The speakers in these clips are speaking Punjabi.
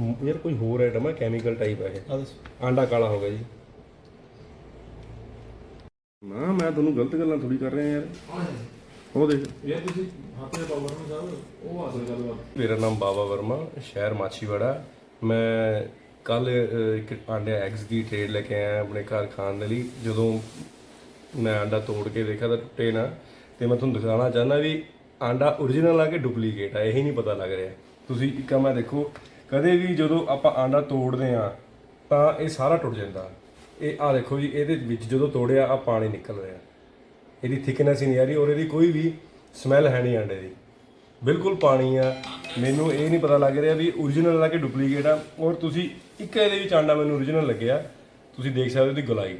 ਯਾਰ ਕੋਈ ਹੋਰ ਆਈਟਮ ਹੈ ਕੈਮੀਕਲ ਟਾਈਪ ਹੈ ਇਹ। ਆ ਦੱਸੋ। ਆਂਡਾ ਕਾਲਾ ਹੋ ਗਿਆ ਜੀ। ਨਾ ਮੈਂ ਤੁਹਾਨੂੰ ਗਲਤ ਗੱਲਾਂ ਥੋੜੀ ਕਰ ਰਿਹਾ ਯਾਰ। ਉਹ ਦੇਖ। ਯਾਰ ਤੁਸੀਂ ਹੱਥ ਦੇ ਪਾਵਰ ਨੂੰ ਸਾਹਿਬ ਉਹ ਆਸਲ ਗੱਲਬਾਤ। ਮੇਰਾ ਨਾਮ ਬਾਬਾ ਵਰਮਾ ਸ਼ਹਿਰ ਮਾਛੀਵਾੜਾ। ਮੈਂ ਕੱਲ ਇੱਕ ਆਂਡੇ ਐਗਸ ਦੀ ਟ੍ਰੇਡ ਲੈ ਕੇ ਆਇਆ ਆਪਣੇ ਘਰ ਖਾਣ ਦੇ ਲਈ। ਜਦੋਂ ਮੈਂ ਆਂਡਾ ਤੋੜ ਕੇ ਦੇਖਿਆ ਤਾਂ ਟੁੱਟੇ ਨਾ। ਤੇ ਮੈਂ ਤੁਹਾਨੂੰ ਦਿਖਾਉਣਾ ਚਾਹੁੰਦਾ ਵੀ ਆਂਡਾ origignal ਆ ਕਿ ਡੁਪਲੀਕੇਟ ਆ ਇਹੀ ਨਹੀਂ ਪਤਾ ਲੱਗ ਰਿਹਾ। ਤੁਸੀਂ ਇੱਕ ਮੈਂ ਦੇਖੋ ਕਦੇ ਵੀ ਜਦੋਂ ਆਪਾਂ ਆਂਡਾ ਤੋੜਦੇ ਆ ਤਾਂ ਇਹ ਸਾਰਾ ਟੁੱਟ ਜਾਂਦਾ। ਇਹ ਆ ਦੇਖੋ ਜੀ, ਇਹਦੇ ਵਿੱਚ ਜਦੋਂ ਤੋੜਿਆ ਆ ਪਾਣੀ ਨਿਕਲ ਰਿਹਾ। ਇਹਦੀ ਥਿਕਨੈਸ ਹੀ ਨਹੀਂ ਆ ਰਹੀ, ਔਰ ਇਹਦੀ ਕੋਈ ਵੀ ਸਮੈਲ ਹੈ ਨਹੀਂ ਆਂਡੇ ਦੀ। ਬਿਲਕੁਲ ਪਾਣੀ ਆ। ਮੈਨੂੰ ਇਹ ਨਹੀਂ ਪਤਾ ਲੱਗ ਰਿਹਾ ਵੀ origignal ਆ ਕਿ ਡੁਪਲੀਕੇਟ ਆ। ਔਰ ਤੁਸੀਂ ਇੱਕ ਇਹਦੇ ਵਿੱਚ ਆਂਡਾ ਮੈਨੂੰ origignal ਲੱਗਿਆ। ਤੁਸੀਂ ਦੇਖ ਸਕਦੇ ਹੋ ਇਹਦੀ ਗੁਲਾਈ।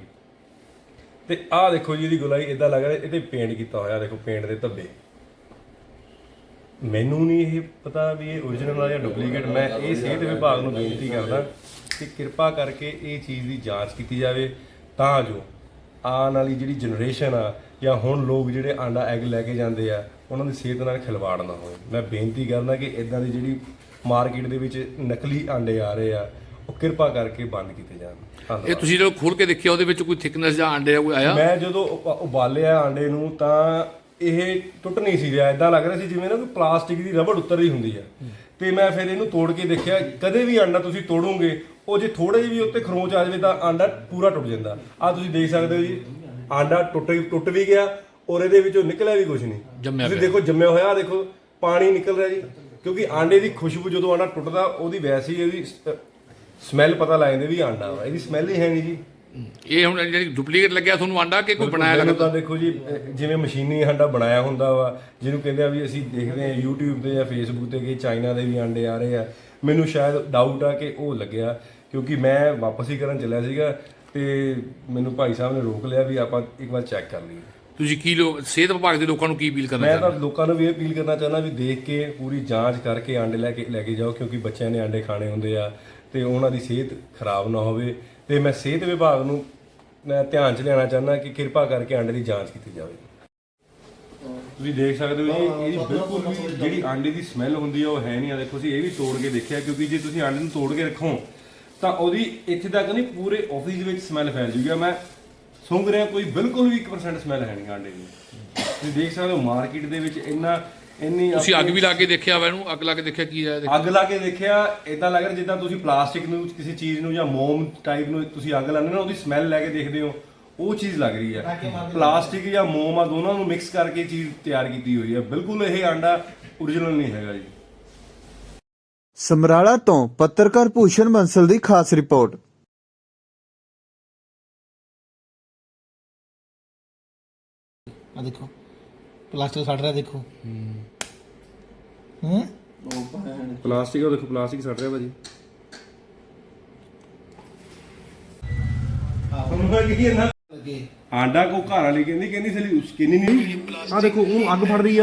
ਤੇ ਆਹ ਦੇਖੋ ਜੀ, ਇਹਦੀ ਗੁਲਾਈ ਇਦਾਂ ਲੱਗ ਰਿਹਾ, ਇਹਦੇ ਪੇਂਟ ਕੀਤਾ ਹੋਇਆ, ਦੇਖੋ ਪੇਂਟ ਦੇ ਧੱਬੇ। ਮੈਨੂੰ ਨਹੀਂ ਇਹ ਪਤਾ ਵੀ ਇਹ origignal ਆ ਜਾਂ ਡੁਪਲੀਕੇਟ ਮੈਂ ਇਹ ਸਿਹਤ ਵਿਭਾਗ ਨੂੰ ਬੇਨਤੀ ਕਰਦਾ ਕਿ ਕਿਰਪਾ ਕਰਕੇ ਇਹ ਚੀਜ਼ ਦੀ ਜਾਂਚ ਕੀਤੀ ਜਾਵੇ ਤਾਂ ਜੋ ਆਉਣ ਵਾਲੀ ਜਿਹੜੀ ਜਨਰੇਸ਼ਨ ਆ ਜਾਂ ਹੁਣ ਲੋਕ ਜਿਹੜੇ ਆਂਡਾ ਐਗ ਲੈ ਕੇ ਜਾਂਦੇ ਆ ਉਹਨਾਂ ਦੀ ਸਿਹਤ ਨਾਲ ਖਿਲਵਾੜ ਨਾ ਹੋਵੇ। ਮੈਂ ਬੇਨਤੀ ਕਰਦਾ ਕਿ ਇਦਾਂ ਦੀ ਜਿਹੜੀ ਮਾਰਕੀਟ ਦੇ ਵਿੱਚ ਨਕਲੀ ਆਂਡੇ ਆ ਰਹੇ ਆ ਉਹ ਕਿਰਪਾ ਕਰਕੇ ਬੰਦ ਕੀਤੇ ਜਾਣ। ਇਹ ਤੁਸੀਂ ਜਦੋਂ ਖੋਲ ਕੇ ਦੇਖਿਆ ਉਹਦੇ ਵਿੱਚ ਕੋਈ ਥਿਕਨੈਸ ਜਾਂ ਆਂਡੇ ਕੋਈ ਆਇਆ? ਮੈਂ ਜਦੋਂ ਉਬਾਲਿਆ ਆਂਡੇ ਨੂੰ ਤਾਂ ਇਹ ਟੁੱਟ ਨਹੀਂ ਸੀ ਰਿਹਾ ਇਦਾਂ ਲੱਗ ਰਿਹਾ ਸੀ ਜਿਵੇਂ ਨਾ ਕੋਈ ਪਲਾਸਟਿਕ ਦੀ ਰਬੜ ਉੱਤਰ ਰਹੀ ਹੁੰਦੀ ਆ। ਤੇ ਮੈਂ ਫਿਰ ਇਹਨੂੰ ਤੋੜ ਕੇ ਦੇਖਿਆ ਕਦੇ ਵੀ ਆਂਡਾ ਤੁਸੀਂ ਤੋੜੋਗੇ ਉਹ ਜੇ ਥੋੜੇ ਜਿਹੀ ਵੀ ਉੱਤੇ ਖਰੋਚ ਆ ਜਾਵੇ ਤਾਂ ਆਂਡਾ ਪੂਰਾ ਟੁੱਟ ਜਾਂਦਾ। ਆ ਤੁਸੀਂ ਦੇਖ ਸਕਦੇ ਹੋ ਜੀ ਆਂਡਾ ਟੁੱਟ ਟੁੱਟ ਵੀ ਗਿਆ ਔਰ ਇਹਦੇ ਵਿੱਚੋਂ ਨਿਕਲਿਆ ਵੀ ਕੁਝ ਨਹੀਂ। ਤੁਸੀਂ। ਦੇਖੋ ਜੰਮਿਆ ਹੋਇਆ ਆਹ ਦੇਖੋ ਪਾਣੀ ਨਿਕਲ ਰਿਹਾ ਜੀ। ਕਿਉਂਕਿ ਆਂਡੇ ਦੀ ਖੁਸ਼ਬੂ ਜਦੋਂ ਆਂਡਾ ਟੁੱਟਦਾ ਉਹਦੀ ਵੈਸੀ ਇਹਦੀ ਸਮੈਲ ਪਤਾ ਲੱਗ ਜਾਂਦੀ ਵੀ ਆਂਡਾ ਵਾ ਇਹਦੀ ਸਮੈਲ ਹੀ ਹੈ ਨਹੀਂ ਜੀ। ਇਹ ਹੁਣ ਜਿਹੜੀ ਡੁਪਲੀਕੇਟ ਲੱਗਿਆ ਤੁਹਾਨੂੰ ਆਂਡਾ ਕਿ ਕੋਈ ਬਣਾਇਆ ਮੈਨੂੰ ਲੱਗਦਾ? ਤਾਂ ਦੇਖੋ ਜੀ ਅਹ ਜਿਵੇਂ ਮਸ਼ੀਨੀ ਆਂਡਾ ਬਣਾਇਆ ਹੁੰਦਾ ਵਾ ਜਿਹਨੂੰ ਕਹਿੰਦੇ ਆ ਵੀ ਅਸੀਂ ਦੇਖਦੇ ਆ YouTube ਤੇ ਜਾਂ Facebook ਤੇ ਕਿ ਚਾਈਨਾ ਦੇ ਵੀ ਆਂਡੇ ਆ ਰਹੇ ਆ। ਮੈਨੂੰ ਸ਼ਾਇਦ ਡਾਊਟ ਆ ਕਿ ਉਹ ਲੱਗਿਆ ਕਿਉਂਕਿ ਮੈਂ ਵਾਪਸ ਹੀ ਕਰਨ ਚੱਲਿਆ ਸੀਗਾ ਤੇ ਮੈਨੂੰ ਭਾਈ ਸਾਹਿਬ ਨੇ ਰੋਕ ਲਿਆ ਵੀ ਆਪਾਂ ਇੱਕ ਵਾਰ ਚੈੱਕ ਕਰ ਲਈਏ। ਤੁਸੀਂ ਕੀ ਲੋਕ ਸਿਹਤ ਵਿਭਾਗ ਦੇ ਲੋਕਾਂ ਨੂੰ ਕੀ ਅਪੀਲ ਕਰਨਾ ਮੈਂ ਚਾਹੁੰਦੇ? ਤਾਂ ਲੋਕਾਂ ਨੂੰ ਵੀ ਇਹ ਅਪੀਲ ਕਰਨਾ ਚਾਹੁੰਦਾ ਵੀ ਦੇਖ ਕੇ ਪੂਰੀ ਜਾਂਚ ਕਰਕੇ ਆਂਡੇ ਲੈ ਕੇ ਲੈ ਕੇ ਜਾਓ ਕਿਉਂਕਿ ਬੱਚਿਆਂ ਨੇ ਆਂਡੇ ਖਾਣੇ ਹੁੰਦੇ ਆ। ਤੇ ਉਹਨਾਂ ਦੀ ਸਿਹਤ ਖਰਾਬ ਨਾ ਹੋਵੇ। ਤੇ ਮੈਂ ਸਿਹਤ ਵਿਭਾਗ ਨੂੰ ਮੈਂ ਧਿਆਨ ਚ ਲਿਆਉਣਾ ਚਾਹੁੰਦਾ ਕਿ ਕਿਰਪਾ ਕਰਕੇ ਆਂਡੇ ਦੀ ਜਾਂਚ ਕੀਤੀ ਜਾਵੇ। ਤੁਸੀਂ ਦੇਖ ਸਕਦੇ ਹੋ ਜੀ ਇਹਦੀ ਬਿਲਕੁਲ ਵੀ ਜਿਹੜੀ ਆਂਡੇ ਦੀ ਸਮੈਲ ਹੁੰਦੀ ਆ ਉਹ ਹੈ ਨਹੀਂ। ਆ ਦੇਖੋ ਅਸੀਂ ਇਹ ਵੀ ਤੋੜ ਕੇ ਦੇਖਿਆ ਕਿਉਂਕਿ ਜੇ ਤੁਸੀਂ ਆਂਡੇ ਨੂੰ ਤੋੜ ਕੇ ਰੱਖੋ ਤਾਂ ਉਹਦੀ ਇੱਥੇ ਤੱਕ ਨਹੀਂ ਪੂਰੇ ਆਫਿਸ ਦੇ ਵਿੱਚ ਸਮੈਲ ਫੈਲ ਜੂਗੀ। ਮੈਂ ਸੁੰਘ ਰਿਹਾ ਕੋਈ ਬਿਲਕੁਲ ਵੀ 1% ਸਮੈਲ ਹੈ ਨਹੀਂ ਆਂਡੇ ਦੀ। ਤੁਸੀਂ ਦੇਖ ਸਕਦੇ ਹੋ ਮਾਰਕੀਟ ਦੇ ਵਿੱਚ ਇੰਨਾ ਇੰਨੀ ਤੁਸੀਂ ਅੱਗ ਵੀ ਲਾ ਕੇ ਦੇਖਿਆ ਵਾ ਇਹਨੂੰ? ਅੱਗ ਲਾ ਕੇ ਦੇਖਿਆ ਕੀ ਆਇਆ ਅੱਗ ਲਾ ਕੇ ਦੇਖਿਆ ਇਦਾਂ ਲੱਗ ਰਿਹਾ ਜਿੱਦਾਂ ਤੁਸੀਂ ਪਲਾਸਟਿਕ ਨੂੰ ਕਿਸੇ ਚੀਜ਼ ਨੂੰ ਜਾਂ ਮੋਮ ਟਾਈਪ ਨੂੰ ਤੁਸੀਂ ਅੱਗ ਲਾਉਂਦੇ ਨਾ ਉਹਦੀ ਸਮੈਲ ਲੈ ਕੇ ਦੇਖਦੇ ਹੋ ਉਹ ਚੀਜ਼ ਲੱਗ ਰਹੀ ਹੈ ਪਲਾਸਟਿਕ ਜਾਂ ਮੋਮ ਆ ਦੋਨਾਂ ਨੂੰ ਮਿਕਸ ਕਰਕੇ ਚੀਜ਼ ਤਿਆਰ ਕੀਤੀ ਹੋਈ ਹੈ ਬਿਲਕੁਲ ਇਹ ਆਂਡਾ origignal ਨਹੀਂ ਹੈਗਾ ਜੀ। ਸਮਰਾਲਾ ਤੋਂ ਪੱਤਰਕਾਰ ਭੂਸ਼ਣ ਬੰਸਲ ਦੀ ਖਾਸ ਰਿਪੋਰਟ। ਆ ਦੇਖੋ। ਪਲਾਸਟਿਕ ਸੜ ਰਿਹਾ ਦੇਖੋ। ਹੂੰ। ਪਲਾਸਟਿਕ ਉਹ ਦੇਖੋ ਪਲਾਸਟਿਕ ਸੜ ਰਿਹਾ ਭਾਜੀ। ਤੁਹਾਨੂੰ ਕੀ ਇਹਨਾਂ ਲੱਗੇ ਆਂਡਾ ਕੋ ਘਰ ਵਾਲੀ ਕਹਿੰਦੀ ਕਹਿੰਦੀ ਸਲੀ ਉਸ ਕਿੰਨੀ ਨਹੀਂ ਆ ਦੇਖੋ ਉਹ ਅੱਗ ਫੜ ਰਹੀ ਆ।